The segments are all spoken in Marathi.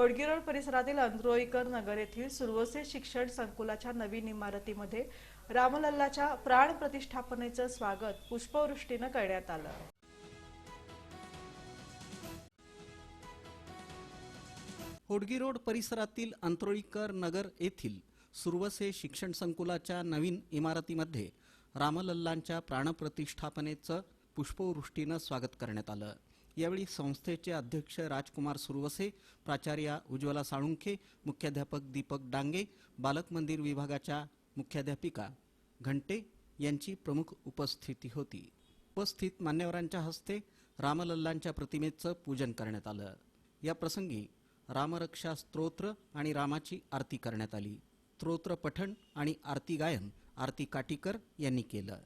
होडगी रोड परिसरातील अंद्रोईकर नगर येथील सुरवसे शिक्षण संकुलाच्या नवीन इमारतीमध्ये रामलल्लाच्या प्राण प्रतिष्ठापनेचं स्वागत पुष्पवृष्टीनं करण्यात आलं. होडगी रोड परिसरातील अंत्रोळीकर नगर येथील सुरवसे शिक्षण संकुलाच्या नवीन इमारतीमध्ये रामलल्लांच्या प्राणप्रतिष्ठापनेचं पुष्पवृष्टीनं स्वागत करण्यात आलं. यावेळी संस्थेचे अध्यक्ष राजकुमार सुरवसे प्राचार्या उज्ज्वला साळुंखे मुख्याध्यापक दीपक डांगे बालक मंदिर विभागाच्या मुख्याध्यापिका घंटे यांची प्रमुख उपस्थिती होती. उपस्थित मान्यवरांच्या हस्ते रामलल्लांच्या प्रतिमेचं पूजन करण्यात आलं. या प्रसंगी रामरक्षा स्तोत्र आणि रामाची आरती करण्यात आली. स्तोत्र पठण आणि आरती गायन आरती काटीकर यांनी केलं.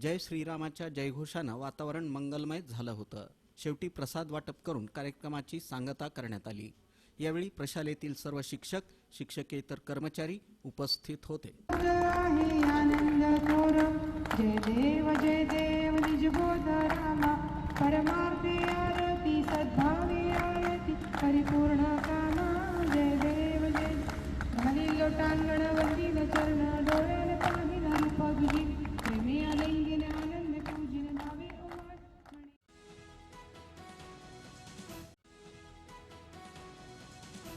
जय श्रीरामाच्या जयघोषानं वातावरण मंगलमय झालं होतं. शेवटी प्रसाद वाटप करून कार्यक्रमाची सांगता करण्यात आली. यावेळी प्रशालेतील सर्व शिक्षक शिक्षकेतर कर्मचारी उपस्थित होते. जय देव जय देव रामा परमार्थी आरती सद्भावी आरती परिपूर्ण कामा जय देव जय लोटांगण